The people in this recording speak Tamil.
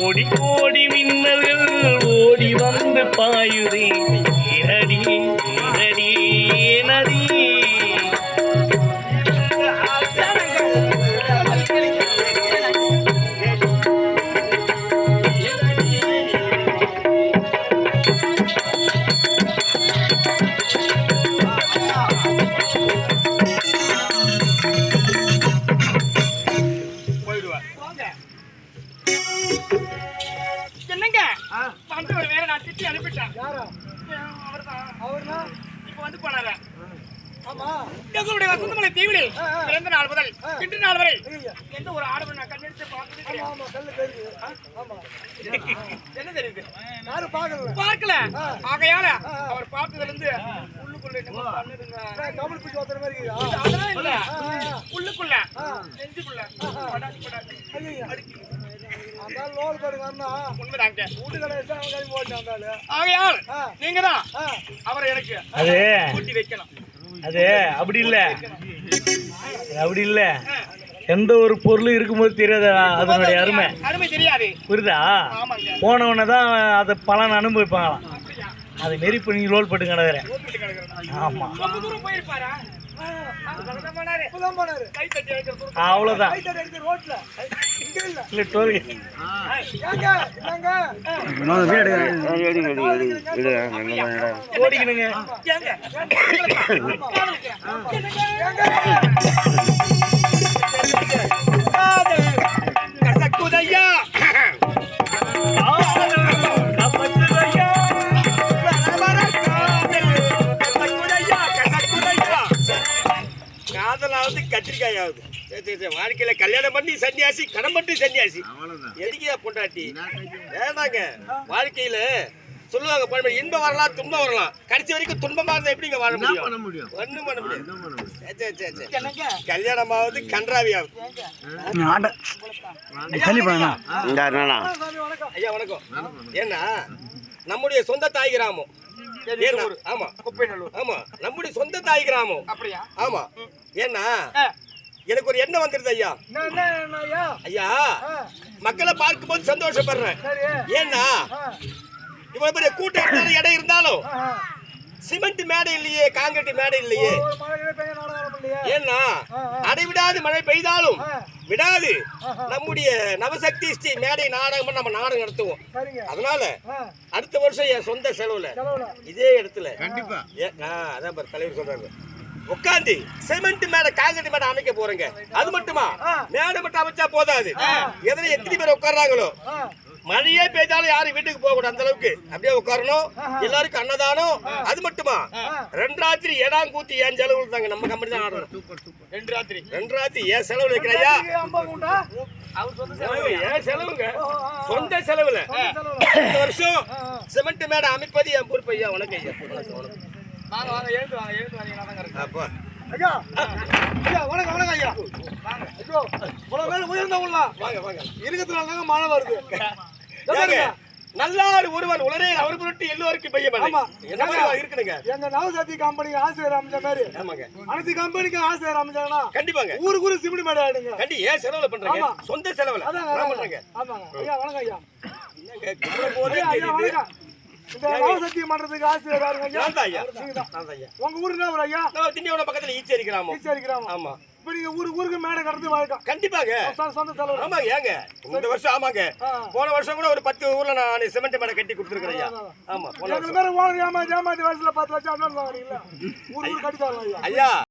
ஓடி ஓடி மின்னல்கள் ஓடி வந்து பாயுதே என்னங்க? வந்தவர் வேற நான் திட்டி அனுப்பிட்டேன். யாரா? அவர்தான். அவர்னா? இப்ப வந்து போனாரு ஆமா. எங்களுடைய வசந்தமலை தீவிலே. பிறந்த நாள் முதல். இன்று நாள் வரை எந்த ஒரு ஆடவன் நான் கண்ணெடுத்து ஆமா என்ன தெரியுது? யாரும் பார்க்கல. பார்க்கல. ஆகையால. அவர் பார்த்ததுல இருந்து உள்ளுக்குள்ள. நெஞ்சுக்குள்ள. அது. கூட்டி வைக்கணும். அது. அப்படி இல்ல. அப்படி இல்ல. எந்த ஒரு பொருளும் இருக்கும்போது தெரியாத அதனுடைய அருமை? அருமை தெரியாது. புரியுதா? ஆமாங்க. போனவன தான் அதை பலன் அனுபவிப்பாங்களாம். அதை மாரி இப்போ நீங்கள் லோல் போட்டு கிடக்குறேன் ஆமாம் அங்கதான் போனாரு. கை தட்டி வைக்கிற தூரம். அவ்வளோதான் கை தட்டி அடிச்சு ரோட்ல. இங்க இல்ல. இல்லை டோல் ஏங்க என்னங்க ஓடிக்கணுங்க ஏங்க? காதல் கத்திரிக்காயாவது சரி, சரி, சரி. வாழ்க்கையில கல்யாணம் பண்ணி சன்னியாசி கடன் பண்ணி சன்னியாசி. எதுக்கியா பொண்டாட்டி? வேணாங்க வாழ்க்கையில சொல்லுவாங்க பழமொழி, இன்பம் வரலாம் துன்பம் வரலாம். கடைசி வரைக்கும் துன்பமா இருந்தா எப்படிங்க வாழ முடியும்? ஒண்ணும் பண்ண முடியாது. சரி, சரி, சரி, சரி. கல்யாணமாவது கன்றாவியாவது ஐயா வணக்கம். ஏன்னா நம்முடைய சொந்த தாய் கிராமம். ஏன்னா ஆமா. ஆமா. நம்முடைய சொந்த தாய் கிராமம். அப்படியா? ஆமா. ஏன்னா எனக்கு ஒரு எண்ணம் வந்துருது ஐயா. என்ன என்ன என்ன ஐயா? மக்களை பார்க்கும்போது சந்தோஷப்படுறேன். சரி. ஏன்னா இவ்வளவு பெரிய கூட்டம் இருந்தாலும் இடம் இருந்தாலும். சிமெண்ட் மேடை இல்லையே காங்கிரீட் மேடை இல்லையே. ஏன்னா. அடைவிடாது மழை பெய்தாலும் விடாது. நம்முடைய நவசக்தி ஸ்ரீ மேடை நாடகம் நம்ம நாடகம் நடத்துவோம். சரிங்க. அதனால அடுத்த வருஷம் என் சொந்த செலவுல இதே இடத்துல. கண்டிப்பா. அதான் பாரு தலைவர் சொல்றாரு. உட்காந்து சிமெண்ட் மேட காங்கிரீட் மேட அமைக்க போறேங்க. அது மட்டுமா. மேடை மட்டும் அமைச்சா போதாது. எதிர எத்தனை பேர் உட்கார்றாங்களோ? மழையே பெய்தாலும் யாரும் வீட்டுக்கு போக கூடாது அந்த அளவுக்கு. அப்படியே உட்காரணும். எல்லாருக்கும் அன்னதானம். அது மட்டுமா? ரெண்டு ராத்திரி ஏடாம் கூத்தி ஏன் செலவு தாங்க நம்ம கம்பெனி தான் ஆடணும். ரெண்டு ராத்திரி. ரெண்டு ராத்திரி ஏன் செலவு வைக்கிறையா ஏன் செலவுங்க. சொந்த செலவுல. இந்த வருஷம். சிமெண்ட் மேடை அமைப்பது என் பொறுப்பு ஐயா உனக்கு ஐயா. வாங்க வாங்க எழுந்து வாங்க எழுந்து ஐயா ஐயா வணக்கம் வணக்கம் ஐயா. ஐயோ இவ்வளவு பேர் உயர்ந்தவங்களா வாங்க வாங்க. இருக்கிறதுனால தாங்க மழை வருது. நல்லார் ஒருவன் உலரே அவர் பொருட்டு எல்லோருக்கும் மழை ஆமா. இருக்குதுங்க எங்க நவசக்தி கம்பெனிக்கு ஆசிரியர் அமைச்ச மாதிரி ஆமாங்க. அனைத்து கம்பெனிக்கும் ஆசிரியர் அமைச்சாங்கன்னா கண்டிப்பாங்க. ஊருக்கு ஊரு சிமிடி மேடை ஆயிடுங்க கண்டி ஏன் செலவுல பண்றீங்க. சொந்த செலவுல. அதாங்க. பண்றேங்க. ஆமாங்க. ஐயா வணக்கம் ஐயா. போதே நவசக்தி மன்றத்துக்கு ஆசிரியர் ஐயா? உங்க ஊரு என்ன ஐயா? திண்டிவனம் பக்கத்துல ஈச்சேரி கிராமம் ஈச்சேரி கிராமம் ஆமா. இப்ப நீங்க ஊருக்கு ஊருக்கு மேடை கடந்து வழக்கம். கண்டிப்பாக. சொந்த செலவு. ஆமாங்க ஏங்க. இந்த வருஷம் ஆமாங்க. போன வருஷம் கூட ஒரு பத்து ஊர்ல நான் சிமெண்ட் மேடை கட்டி கொடுத்துருக்கேன் ஆமா போன வருஷம். ஏமாத்தி ஏமாத்தி வயசுல பத்து லட்சம் அட்வான்ஸ் வாங்குறீங்களா? ஊர் ஊர் கட்டி தரலாம் ஐயா. ஐயா.